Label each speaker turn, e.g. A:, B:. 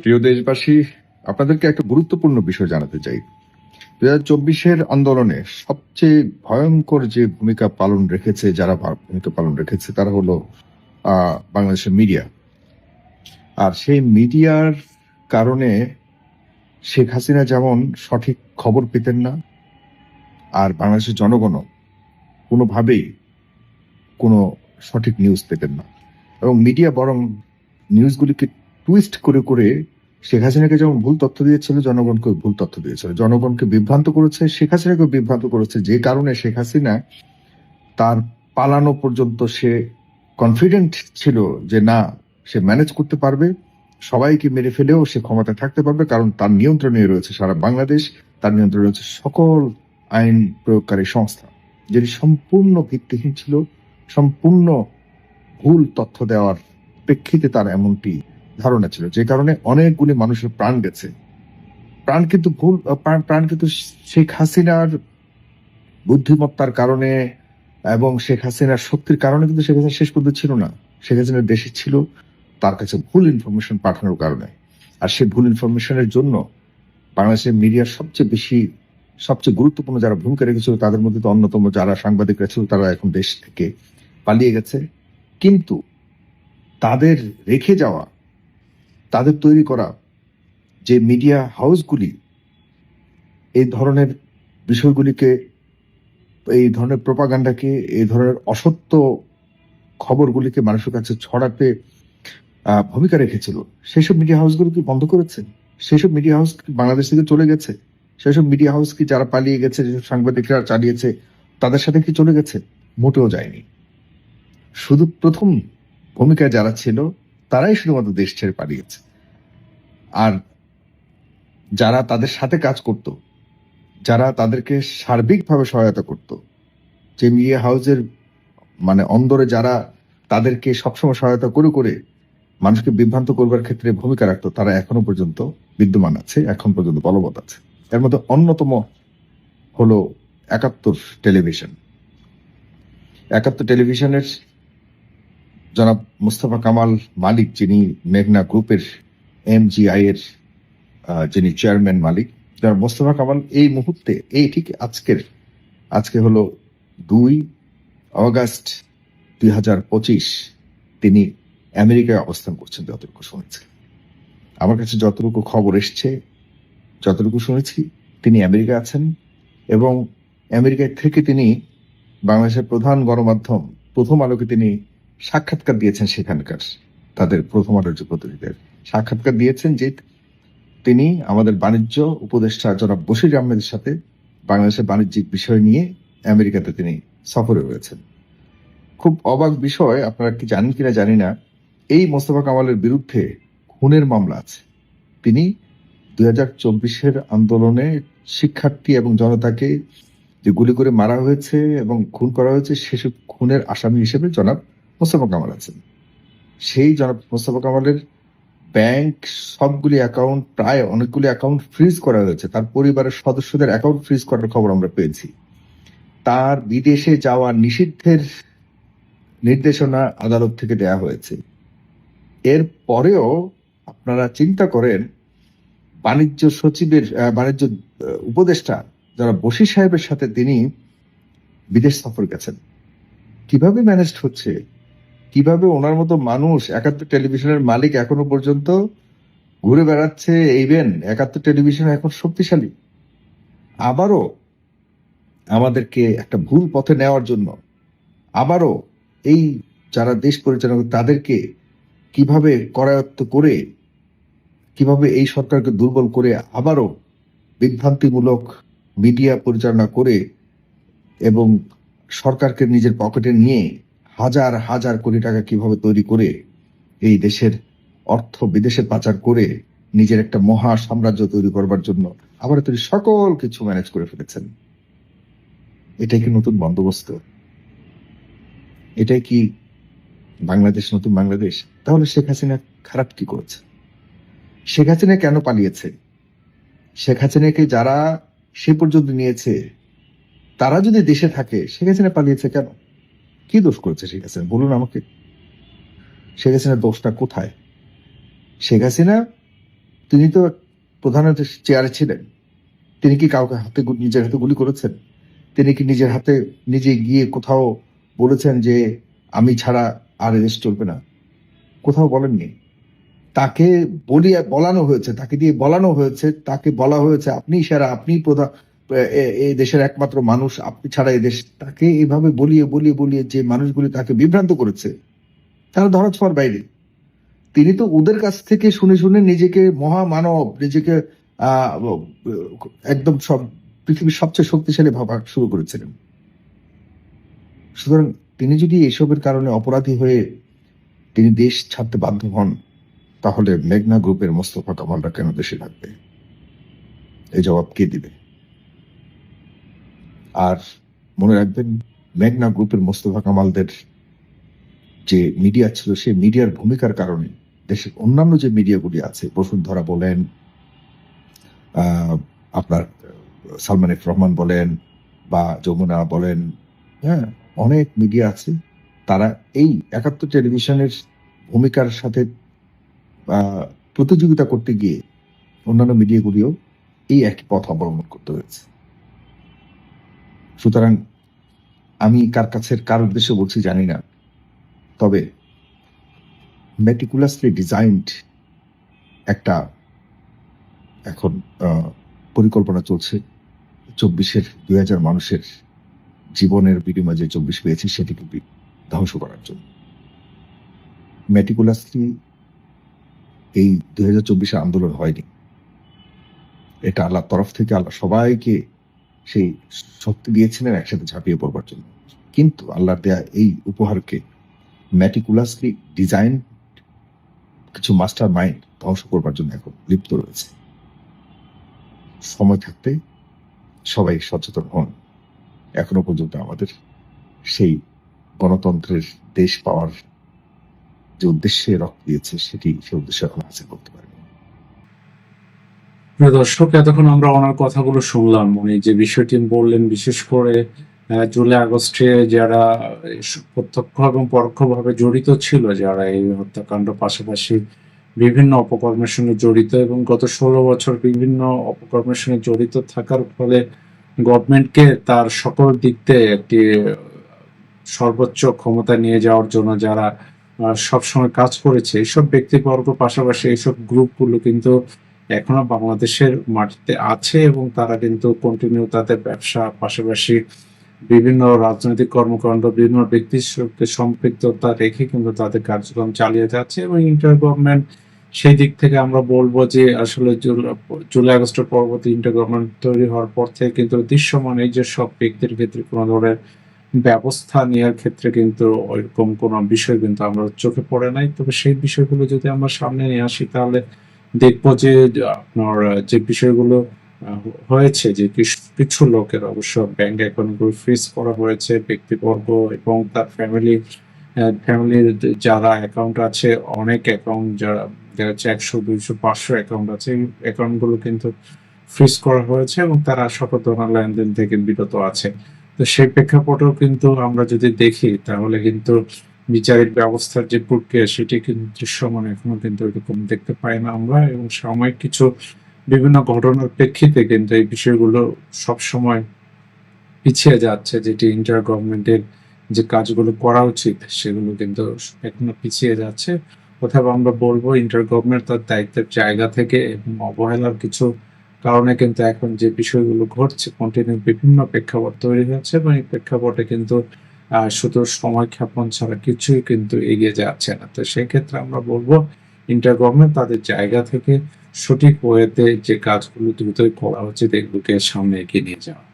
A: প্রিয় দেশবাসী, আপনাদেরকে একটা গুরুত্বপূর্ণ বিষয় জানাতে চাই। দু হাজার চব্বিশের আন্দোলনে সবচেয়ে ভয়ঙ্কর যে ভূমিকা পালন রেখেছে, যারা ভূমিকা পালন রেখেছে, তারা হলো বাংলাদেশের মিডিয়া। আর সেই মিডিয়ার কারণে শেখ হাসিনা যেমন সঠিক খবর পেতেন না, আর বাংলাদেশের জনগণও কোনোভাবেই কোনো সঠিক নিউজ পেতেন না। এবং মিডিয়া বরং নিউজগুলিকে টুইস্ট করে করে শেখ হাসিনাকে যেমন ভুল তথ্য দিয়েছিল জনগণকে ভুল তথ্য দিয়েছিল। জনগণকে বিভ্রান্ত করেছে, শেখ হাসিনাকে বিভ্রান্ত করেছে যে কারণে শেখ হাসিনা তার পালানো পর্যন্ত সে কনফিডেন্ট ছিল যে না, সে ম্যানেজ করতে পারবে। সবাইকে মেরে ফেলেও সে ক্ষমতায় থাকতে পারবে কারণ তার নিয়ন্ত্রণে রয়েছে সারা বাংলাদেশ। তার নিয়ন্ত্রণে রয়েছে সকল আইন প্রয়োগকারী সংস্থা, যেটি সম্পূর্ণ ভিত্তিহীন ছিল। সম্পূর্ণ ভুল তথ্য দেওয়ার প্রেক্ষিতে তার এমনটি ধারণা ছিল, যে কারণে অনেকগুলি মানুষের প্রাণ গেছে। প্রাণ কিন্তু ভুল প্রাণ কিন্তু শেখ হাসিনার বুদ্ধিমত্তার কারণে এবং শেখ হাসিনার শক্তির কারণে কিন্তু শেখ হাসিনা শেষ পর্যন্ত ছিল না। শেখ হাসিনার দেশে ছিল, তার কাছে ভুল ইনফরমেশন পাঠানোর কারণে। আর সেই ভুল ইনফরমেশনের জন্য বাংলাদেশের মিডিয়ার সবচেয়ে বেশি, সবচেয়ে গুরুত্বপূর্ণ যারা ভূমিকা রেখেছিল, তাদের মধ্যে তো অন্যতম যারা সাংবাদিকরা ছিল, তারা এখন দেশ থেকে পালিয়ে গেছে। কিন্তু তাদের রেখে যাওয়া তাদের তৈরি করা যে মিডিয়া হাউসগুলি এই ধরনের বিষয়গুলিকে, এই ধরনের প্রপাগান্ডাকে এই ধরনের অসত্য খবরগুলিকে মানুষের কাছে ছড়াতে ভূমিকা রেখেছিল। সেসব মিডিয়া হাউসগুলো কি বন্ধ করেছে? সেসব মিডিয়া হাউস বাংলাদেশ থেকে চলে গেছে? সেসব মিডিয়া হাউস কি যারা পালিয়ে গেছে, যেসব সাংবাদিকরা চালিয়েছে, তাদের সাথে কি চলে গেছে? মোটেও যায়নি। শুধু প্রথম ভূমিকায় যারা ছিল তারাই শুধুমাত্র দেশ ছেড়ে পালিয়েছে। আর যারা তাদের সাথে কাজ করত, যারা তাদেরকে সার্বিকভাবে সহায়তা করত, যে মিডিয়া হাউসের মানে অন্দরে যারা তাদেরকে সবসময় সহায়তা করে করে মানুষকে বিভ্রান্ত করবার ক্ষেত্রে ভূমিকা রাখতো, তারা এখনও পর্যন্ত বিদ্যমান আছে, এখন পর্যন্ত বলবৎ আছে। এর মধ্যে অন্যতম হলো একাত্তর টেলিভিশন। একাত্তর টেলিভিশনের জনাব মুস্তফা কামাল মালিক, যিনি মেঘনা গ্রুপের এমজিআই এর যিনি চেয়ারম্যান মালিক। জনাব মোস্তফা কামাল, এই মুহূর্তে, এই ঠিক আজকের, আজকে হলো দুই অগাস্ট দুই হাজার পঁচিশ, তিনি আমেরিকায় অবস্থান করছেন, যতটুকু শুনেছি। আমার কাছে যতটুকু খবর এসছে, যতটুকু শুনেছি, তিনি আমেরিকা আছেন এবং আমেরিকায় থেকে তিনি বাংলাদেশের প্রধান গণমাধ্যম, প্রথম আলোকে তিনি সাক্ষাৎকার দিয়েছেন সেখানকার তাদের প্রথম আলোর প্রতিনিধিদের। সাক্ষাৎকার দিয়েছেন যে তিনি আমাদের বাণিজ্য উপদেষ্টা জনাব বশির আহমেদের সাথে বাংলাদেশের বাণিজ্যিক বিষয় নিয়ে আমেরিকাতে তিনি সফরে রয়েছেন। খুব অবাক বিষয়, আপনারা কি জানেন কিনা জানি না, এই মোস্তফা কামালের বিরুদ্ধে খুনের মামলা আছে। তিনি দুই হাজার চব্বিশের আন্দোলনে শিক্ষার্থী এবং জনতাকে যে গুলি করে মারা হয়েছে এবং খুন করা হয়েছে, সেসব খুনের আসামি হিসেবে জনাব মোস্তফা কামাল আছেন। সেই জনাব মোস্তফা কামালের ব্যাংক সবগুলি অ্যাকাউন্ট, প্রায় অনেকগুলি অ্যাকাউন্ট ফ্রিজ করা হয়েছে। তার পরিবারের সদস্যদের অ্যাকাউন্ট ফ্রিজ করার খবর আমরা পেয়েছি। তার বিদেশে যাওয়া নিষিদ্ধের নির্দেশনা আদালত থেকে দেয়া হয়েছে। এর পরেও আপনারা চিন্তা করেন, বাণিজ্য সচিবের বাণিজ্য উপদেষ্টা যারা বশির সাহেবের সাথে তিনি বিদেশ সফর গেছেন। কীভাবে ম্যানেজ হচ্ছে? কীভাবে ওনার মতো মানুষ একাত্তর টেলিভিশনের মালিক এখনও পর্যন্ত ঘুরে বেড়াচ্ছে ইভেন একাত্তর টেলিভিশন এখন শক্তিশালী। আবারও আমাদেরকে একটা ভুল পথে নেওয়ার জন্য আবারও এই যারা দেশ পরিচালনা তাদেরকে কীভাবে করায়ত্ত করে, কীভাবে এই সরকারকে দুর্বল করে আবারও বিভ্রান্তিমূলক মিডিয়া পরিচালনা করে এবং সরকারকে নিজের পকেটে নিয়ে হাজার হাজার কোটি টাকা কীভাবে তৈরি করে এই দেশের অর্থ বিদেশে পাচার করে নিজের একটা মহা সাম্রাজ্য তৈরি করবার জন্য আবার তিনি সকল কিছু ম্যানেজ করে ফেলেছেন। এটাই কি নতুন বন্দোবস্ত? এটাই কি বাংলাদেশ নতুন বাংলাদেশ? তাহলে শেখ হাসিনা খারাপ কি করেছে? শেখ হাসিনা কেন পালিয়েছে? শেখ হাসিনাকে যারা সে পর্যন্ত নিয়েছে, তারা যদি দেশে থাকে, শেখ হাসিনা পালিয়েছে কেন? কি দোষ করেছে শেখ হাসিনা? বলুন আমাকে। শেখ হাসিনার দোষটা কোথায়? শেখ হাসিনা, তিনি তো প্রধানমন্ত্রী চেয়ারে ছিলেন। তিনি কি কাউকে হাতে নিজের হাতে গুলি করেছেন? তিনি কি নিজের হাতে নিজে গিয়ে কোথাও বলেছেন যে, আমি ছাড়া আর এদেশ চলবে না কোথাও বলেননি। তাকে বলিয়া বলানো হয়েছে, তাকে দিয়ে বলানো হয়েছে, তাকে বলা হয়েছে, আপনি সেরা, আপনি প্রধান এই দেশের একমাত্র মানুষ, আপনি ছাড়া এই দেশ তাকে এইভাবে বলিয়ে বলিয়ে বলিয়ে যে মানুষগুলি তাকে বিভ্রান্ত করেছে, তারা ধরা ছোঁয়ার বাইরে। তিনি তো ওদের কাছ থেকে শুনে শুনে নিজেকে মহামানব, নিজেকে একদম সব পৃথিবীর সবচেয়ে শক্তিশালী ভাবা শুরু করেছিলেন। সুতরাং তিনি যদি এসবের কারণে অপরাধী হয়ে তিনি দেশ ছাড়তে বাধ্য হন, তাহলে মেঘনা গ্রুপের মোস্তফা কামালরা কেন দেশে থাকবে? এই জবাব কে দিবে? আর মনে রাখবেন, মেঘনা গ্রুপের মোস্তফা কামালদের যে মিডিয়া ছিল, সেই মিডিয়ার ভূমিকার কারণে দেশের অন্যান্য যে মিডিয়াগুলি আছে, বসুন্ধরা বলেন আপনার, সালমান এফ রহমান বলেন বা যমুনা বলেন হ্যাঁ অনেক মিডিয়া আছে, তারা এই একাত্তর টেলিভিশনের ভূমিকার সাথে প্রতিযোগিতা করতে গিয়ে অন্যান্য মিডিয়াগুলিও এই একই পথ অবলম্বন করতে হয়েছে। সুতরাং আমি কার কাছের, কার উদ্দেশ্যে বলছি জানি না। তবে মেটিকুলাসলি ডিজাইনড একটা এখন পরিকল্পনা চলছে। চব্বিশের দুই হাজার মানুষের জীবনের বিনিময়ে যে চব্বিশ পেয়েছে সেটিকে ধ্বংস করার জন্য। মেটিকুলাসলি এই দুই হাজার চব্বিশে আন্দোলন হয়নি। এটা আল্লাহর তরফ থেকে আল্লাহ সবাইকে সেই শক্তি দিয়েছিলেন একসাথে ঝাঁপিয়ে পড়বার জন্য। কিন্তু আল্লাহর দেয়া এই উপহারকে ম্যাটিকুলাসলি ডিজাইন কিছু মাস্টার মাইন্ড ধ্বংস করবার জন্য এখন লিপ্ত রয়েছে। সময় থাকতে সবাই সচেতন হন। এখনও পর্যন্ত আমাদের সেই গণতন্ত্রের দেশ পাওয়ার যে উদ্দেশ্যে রক্ত দিয়েছে, সেটি সে উদ্দেশ্য এখন হাসিল করতে পারেনি।
B: দর্শক, এতক্ষণ আমরা ওনার কথাগুলো শুনলাম। উনি যে বিষয়টি বললেন, বিশেষ করে জুলাই আগস্টে যারা প্রত্যক্ষ এবং পরোক্ষভাবে জড়িত ছিল, যারা এই হত্যাকাণ্ড পাশাপাশি বিভিন্ন অপকর্মের সঙ্গে জড়িত এবং গত ষোলো বছর বিভিন্ন অপকর্মের সঙ্গে জড়িত থাকার ফলে গভর্নমেন্টকে তার সকল দিক থেকে একটি সর্বোচ্চ ক্ষমতা নিয়ে যাওয়ার জন্য যারা সবসময় কাজ করেছে এইসব ব্যক্তিবর্গ পাশাপাশি এইসব গ্রুপগুলো কিন্তু এখনও বাংলাদেশের মাটিতে আছে এবং তারা কিন্তু কন্টিনিউ তাদের ব্যবসা পাশাপাশি বিভিন্ন রাজনৈতিক কর্মকাণ্ড, বিভিন্ন ব্যক্তির সাথে সম্পৃক্ততা রেখে কিন্তু তাদের কার্যক্রম চালিয়ে যাচ্ছে এবং ইন্টার গভর্নমেন্ট সেই দিক থেকে আমরা বলব যে আসলে জুলাই আগস্টের পরবর্তী ইন্টার গভর্নমেন্ট তৈরি হওয়ার পর থেকে কিন্তু দৃশ্যমান এই যে সব ব্যক্তির ক্ষেত্রে কোনো ধরনের ব্যবস্থা নেওয়ার ক্ষেত্রে কিন্তু ওইরকম কোনো বিষয় কিন্তু আমরা চোখে পড়ে নাই। তবে সেই বিষয়গুলো যদি আমরা সামনে নিয়ে আসি তাহলে দেখব যে, আপনার যে বিষয়গুলো হয়েছে, যে কিছু- লোকের অবশ্য ব্যাংক অ্যাকাউন্টগুলো ফ্রিজ করা হয়েছে, ব্যক্তিবর্গ এবং তার ফ্যামিলি ফ্যামিলির যারা অ্যাকাউন্ট আছে, অনেক অ্যাকাউন্ট যারা যারা হচ্ছে একশো, দুইশো, পাঁচশো অ্যাকাউন্ট আছে, এই অ্যাকাউন্টগুলো কিন্তু ফ্রিজ করা হয়েছে এবং তারা সকল লেনদেন থেকে বিরত আছে। তো সেই প্রেক্ষাপটেও কিন্তু আমরা যদি দেখি, তাহলে কিন্তু বিচারিক ব্যবস্থার যে প্রক্রিয়া, সেটি কিন্তু দৃশ্যমান এখনও কিন্তু এরকম দেখতে পাই না আমরা। এবং সাময়িক কিছু বিভিন্ন ঘটনার প্রেক্ষিতে কিন্তু এই বিষয়গুলো সবসময় পিছিয়ে যাচ্ছে, যেটি ইন্টার গভর্নমেন্টের যে কাজগুলো করা উচিত, সেগুলো কিন্তু এখনও পিছিয়ে যাচ্ছে। অথবা আমরা বলব ইন্টার গভর্নমেন্ট তার দায়িত্বের জায়গা থেকে এবং অবহেলার কিছু কারণে কিন্তু এখন যে বিষয়গুলো ঘটছে কন্টিনিউ বিভিন্ন প্রেক্ষাপট তৈরি হচ্ছে এবং এই প্রেক্ষাপটে কিন্তু শুধু সময় ক্ষেপণ ছাড়া কিছুই কিন্তু এগিয়ে যাচ্ছে না। তো সেক্ষেত্রে আমরা বলব ইন্টার গভর্নমেন্ট তাদের জায়গা থেকে সঠিক ওয়েতে যে কাজগুলো দ্রুতই করা উচিত, এগুলোকে সামনে এগিয়ে নিয়ে যাওয়া।